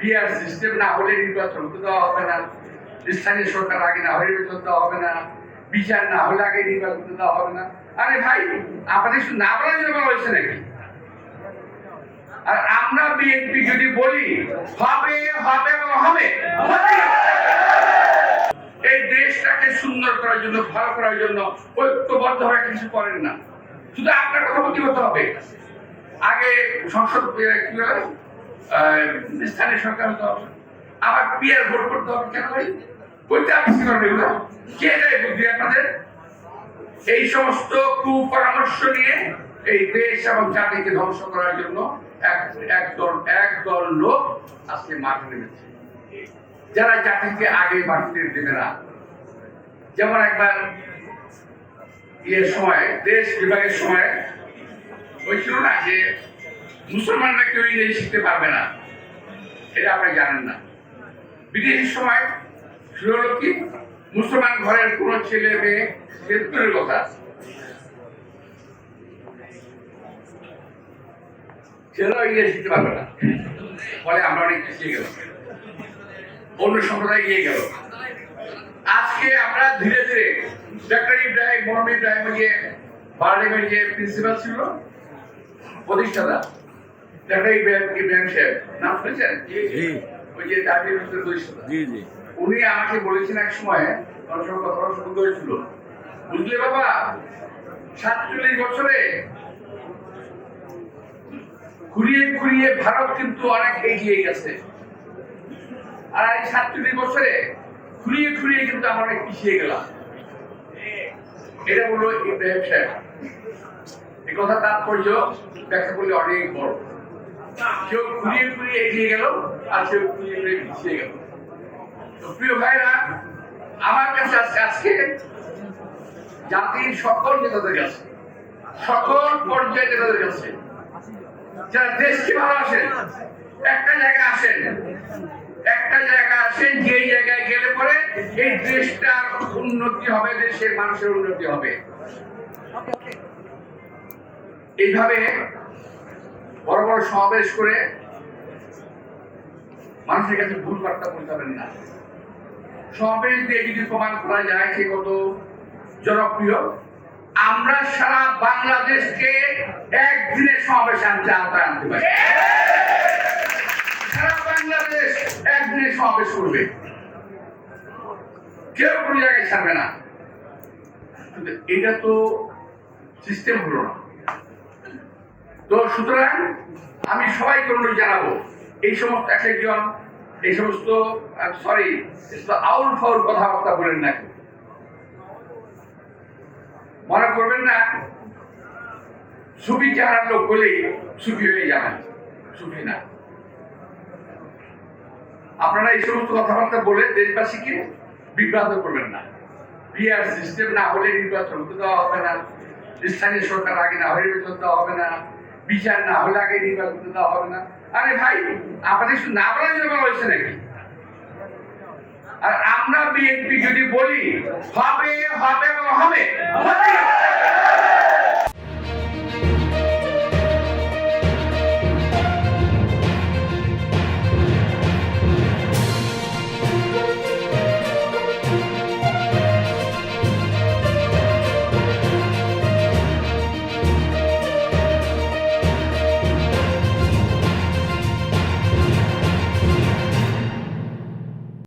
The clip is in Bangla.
বিআর সিস্টেম না হলে নির্বাচন হতে দেওয়া হবে না। স্থানীয় সরকার আগে না হলে নির্বাচন দেওয়া হবে না। বিচার না হলে আগে নির্বাচন দেওয়া হবে না। আরে ভাই, আপনাদের শুধু না বলার জন্য বলা হয়েছে নাকি? আর আমরা বিএনপি যদি বলি, হবে হবে হবে এই দেশটাকে সুন্দর করার জন্য, ভালো করার জন্য ঐক্যবদ্ধ হয়ে কিছু করেন না। শুধু আপনার কথা মতো হবে। আগে সংসদ স্থানীয় সরকার হতে হবে আবার পিয়ার ভোট করতে হবে কেন ভাই? বলতে আপনি করবে এগুলো কে দেয় বুদ্ধি আপনাদের? এই সমস্ত কুপরামর্শ নিয়ে এই দেশ এবং জাতিকে ধ্বংস করার জন্য এক একদল একদল লোক আজকে মাঠে নেমেছে। যারা জাতিকে আগে দেবে না। যেমন একবার ইয়ের সময়, দেশ বিভাগের সময় হয়েছিল না যে মুসলমানরা কেউ ইংরেজি শিখতে পারবে না। এটা আপনি জানেন না। ব্রিটিশের সময় শুরু কি? মুসলমান ঘরের কোনো ছেলে মেয়ে তেত্তরের কথা। ছেলেরাও ইংরেজি শিখতে পারবে না। ফলে আমরা অনেক পিছিয়ে গেল অন্য সম্প্রদায় গিয়ে গেল। আজকে আমরা ধীরে ধীরে ডাক্তার ইব্রাহিম, মোহাম্মদ ইব্রাহিম যে বার্লিমের যে প্রিন্সিপাল ছিল, প্রতিষ্ঠাতা ডাক্তার ইব্রাহিম ইব্রাহিম সাহেব নাম শুনেছেন? ওই যে দাবির জি জি। উনি আমাকে বলেছেন এক সময় আমার সঙ্গে কথা বলা শুরু করেছিল। বুঝলে বাবা? সাতচল্লিশ বছরে ঘুরিয়ে ঘুরিয়ে ভারত কিন্তু অনেক এগিয়ে গেছে। আর এই সাতচল্লিশ বছরে ঘুরিয়ে ঘুরিয়ে কিন্তু আমরা অনেক পিছিয়ে গেলাম। এটা বলল ইব্রাহিম সাহেব। এই কথা তাৎপর্য ব্যাখ্যা করলে অনেক বড়। কেউ এগিয়ে গেল আর কেউ পিছিয়ে গেল। তো প্রিয় ভাইরা, আমার কাছে আজকে জাতির সকল নেতাদের কাছে, সকল নেতাদের কাছে, যারা দেশকে ভালোবাসেন, একটা জায়গায় আসেন, একটা জায়গায় আসেন যে জায়গায় গেলে পরে এই দেশটার উন্নতি হবে, দেশের মানুষের উন্নতি হবে। এইভাবে বড় বড় সমাবেশ করে মানুষের কাছে ভুল বার্তা পৌঁছাবেন না। সমাবেশ দিয়ে যদি প্রমাণ করা যায় সে কত জনপ্রিয়। আমরা সারা বাংলাদেশকে একদিনের সমাবেশ আনতে আওতায় আনতে পারি। সারা বাংলাদেশ একদিনের সমাবেশ করবে। কেউ কোনো জায়গায় ছাড়বে না। এটা তো সিস্টেম হলো না। তো সুতরাং আমি সবাইকে অনুরোধ জানাব, এই সমস্ত এক একজন, এই সমস্ত সরি আউল ফাউল কথাবার্তা বলেন না মনে করবেন না, সুফি চেহারার লোক বলেই সুফি হয়ে যাবেন, সুফি না। আপনারা এই সমস্ত কথাবার্তা বলে দেশবাসীকে বিভ্রান্ত করবেন না। বিআর সিস্টেম না হলে নির্বাচন দেওয়া হবে না, স্থানীয় সরকার আগে না হলে নির্বাচন দেওয়া হবে না। বিচার না হলে আগে নির্বাচন দেওয়া হবে না আরে ভাই, আপনাদের শুধু না বলার জন্য বলা হয়েছে নাকি আর আমরা বিএনপি যদি বলি, হবে হবে হবে।